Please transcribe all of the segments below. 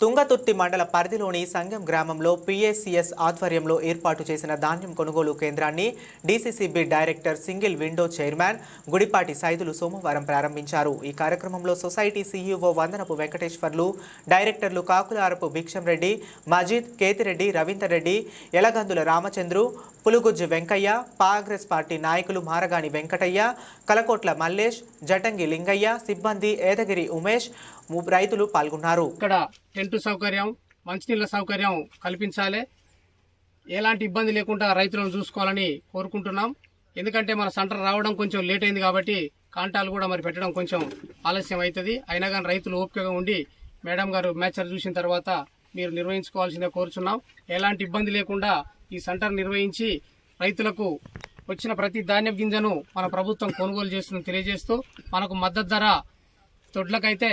తుంగతుర్తి మండల పరిధిలోని సంగం గ్రామంలో పిఎస్సిఎస్ ఆధ్వర్యంలో ఏర్పాటు చేసిన ధాన్యం కొనుగోలు కేంద్రాన్ని DCCB director single window chairman Gudipati Saidulu సోమవారం ప్రారంభించారు. ఈ కార్యక్రమంలో సొసైటీ సీఈఓ వందనపు వెంకటేశ్వర్లు డైరెక్టర్లు కాకులారపు భిక్షం రెడ్డి మజీద్ కేతిరెడ్డి రవీందర్ రెడ్డి ఎలగందుల రామచంద్రు పులుగుజ్జు వెంకయ్య కాంగ్రెస్ పార్టీ నాయకులు మారగాని వెంకటయ్య కలకోట్ల మల్లేష్ జటంగి లింగయ్య సిబ్బంది ఏదగిరి ఉమేష్ రైతులు పాల్గొన్నారు. ఇక్కడ టెంట్ సౌకర్యం మంచినీళ్ళ సౌకర్యం కల్పించాలి. ఎలాంటి ఇబ్బంది లేకుండా రైతులను చూసుకోవాలని కోరుకుంటున్నాం. ఎందుకంటే మన సెంటర్ రావడం కొంచెం లేట్ అయింది కాబట్టి కాంటాలు కూడా మరి పెట్టడం కొంచెం ఆలస్యం అవుతుంది. అయినా కానీ రైతులు ఓపికగా ఉండి మేడం గారు మ్యాచర్ చూసిన తర్వాత మీరు నిర్వహించుకోవాల్సిందే కోరుచున్నాం. ఎలాంటి ఇబ్బంది లేకుండా ఈ సెంటర్ నిర్వహించి రైతులకు వచ్చిన ప్రతి ధాన్యం గింజను మన ప్రభుత్వం కొనుగోలు చేస్తుందని తెలియజేస్తూ మనకు మద్దతు ధర తొడ్లకైతే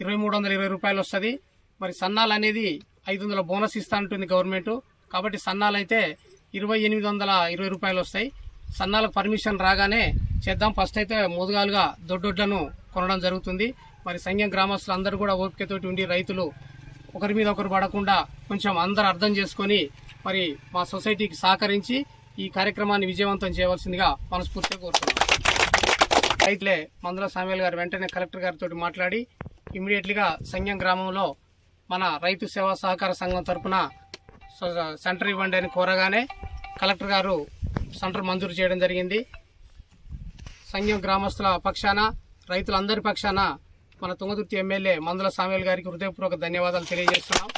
ఇరవై మూడు వందల ఇరవై రూపాయలు వస్తుంది. మరి సన్నాలు అనేది ఐదు వందల బోనస్ ఇస్తా ఉంటుంది గవర్నమెంట్. కాబట్టి సన్నాలు అయితే ఇరవై ఎనిమిది వందల ఇరవై రూపాయలు వస్తాయి. సన్నాలకు పర్మిషన్ రాగానే చేద్దాం. ఫస్ట్ అయితే మోదుగాలుగా దొడ్డొడ్లను కొనడం జరుగుతుంది. మరి సంఘం గ్రామస్తులు అందరూ కూడా ఓపికతోటి ఉండి రైతులు ఒకరి మీద ఒకరు పడకుండా కొంచెం అందరు అర్థం చేసుకొని మరి మా సొసైటీకి సహకరించి ఈ కార్యక్రమాన్ని విజయవంతం చేయవలసిందిగా మనస్ఫూర్తిగా కోరుతున్నాం. రైతులే మందుల సామ్యాల్ గారు వెంటనే కలెక్టర్ గారితో మాట్లాడి ఇమీడియట్లీగా సంఘం గ్రామంలో మన రైతు సేవా సహకార సంఘం తరఫున స- సెంటర్ ఇవ్వండి అని కోరగానే కలెక్టర్ గారు సెంటర్ మంజూరు చేయడం జరిగింది. సంఘం గ్రామస్తుల పక్షాన రైతులందరి పక్షాన మన తుంగతుర్తి ఎమ్మెల్యే మందుల సామ్యాల్ గారికి హృదయపూర్వక ధన్యవాదాలు తెలియజేస్తున్నాం.